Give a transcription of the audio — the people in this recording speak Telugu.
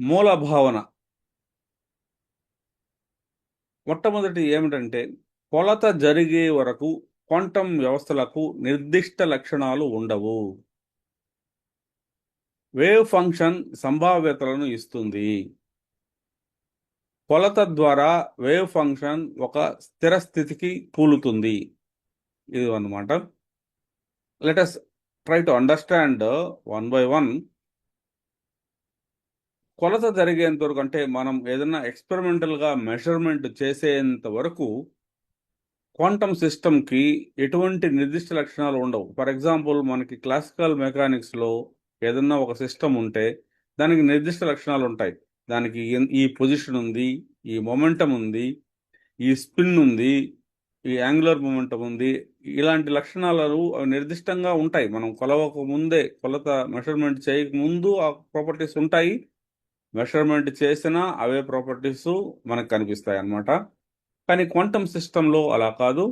మూల భావన మొట్టమొదటి ఏమిటంటే కొలత జరిగే వరకు క్వాంటం వ్యవస్థలకు నిర్దిష్ట లక్షణాలు ఉండవు. వేవ్ ఫంక్షన్ సంభావ్యతలను ఇస్తుంది. కొలత ద్వారా వేవ్ ఫంక్షన్ ఒక స్థిర స్థితికి కూలుతుంది. ఇది అనమాట let us try to understand one by one కొలత జరిగేంత వరకు అంటే మనం ఏదైనా ఎక్స్పెరిమెంటల్గా మెషర్మెంట్ చేసేంత వరకు క్వాంటమ్ సిస్టమ్కి ఎటువంటి నిర్దిష్ట లక్షణాలు ఉండవు. ఫర్ ఎగ్జాంపుల్ మనకి క్లాసికల్ మెకానిక్స్లో ఏదన్నా ఒక సిస్టమ్ ఉంటే దానికి నిర్దిష్ట లక్షణాలు ఉంటాయి. దానికి ఈ పొజిషన్ ఉంది ఈ మొమెంటం ఉంది ఈ స్పిన్ ఉంది ఈ యాంగులర్ మొమెంటం ఉంది. ఇలాంటి లక్షణాలు అవి నిర్దిష్టంగా ఉంటాయి. మనం కొలవక ముందే కొలత మెషర్మెంట్ చేయక ముందు ఆ ప్రాపర్టీస్ ఉంటాయి. మెషర్మెంట్ చేసినా అవే ప్రాపర్టీస్ మనకు కనిపిస్తాయి అన్నమాట కానీ క్వాంటమ్ సిస్టంలో అలా కాదు.